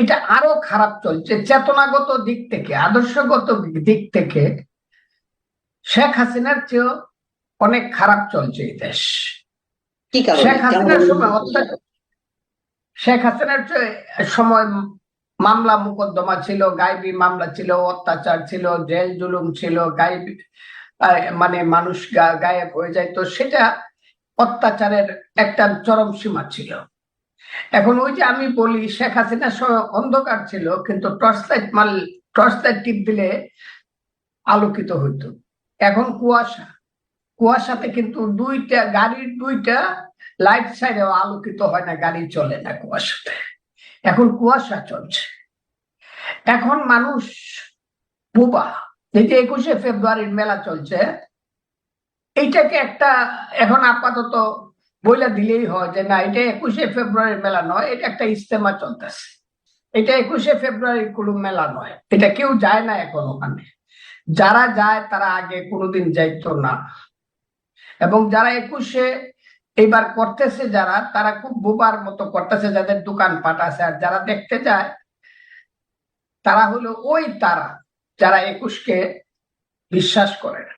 এটা আরও খারাপ চলছে। চেতনাগত দিক থেকে আদর্শগত দিক থেকে শেখ হাসিনার চেয়েও অনেক খারাপ চলছে এই দেশ। শেখ হাসিনার সময় অত্যাচার শেখ হাসিনার সময় মামলা মোকদ্দমা ছিল গায়েবী মামলা ছিল অত্যাচার ছিল জেল জুলুম ছিল গায়েবী আহ, মানে মানুষ গায়েব হয়ে যায়। তো সেটা অত্যাচারের একটা চরম সীমা ছিল। এখন ওই যে আমি বলি, শেখ সময় অন্ধকার ছিল, কিন্তু টর্চ লাইট মাল টর্চ লাইট টিপ দিলে আলোকিত হইতো। এখন কুয়াশা। কুয়াশাতে কিন্তু দুইটা, গাড়ির দুইটা লাইট সাইডেও আলোকিত হয় না, গাড়ি চলে না কুয়াশাতে। এখন কুয়াশা চলছে। এখন মানুষ বুবা। এই যে একুশে ফেব্রুয়ারির মেলা চলছে, এইটাকে একটা, এখন আপাতত বইলা দিলেই হয় যে না, এটা একুশে ফেব্রুয়ারির মেলা নয়, এটা একটা ইস্তেমা চলতেছে। এটা একুশে ফেব্রুয়ারির কোনো মেলা নয়, এটা কেউ যায় না এখন ওখানে। যারা যায় তারা আগে কোনোদিন যাইতো না। এবং যারা একুশে এইবার করতেছে যারা, তারা খুব বোবার মতো করতেছে যাদের দোকান পাট আছে, আর যারা দেখতে যায়, তারা হলো ওই তারা যারা একুশকে বিশ্বাস করে না।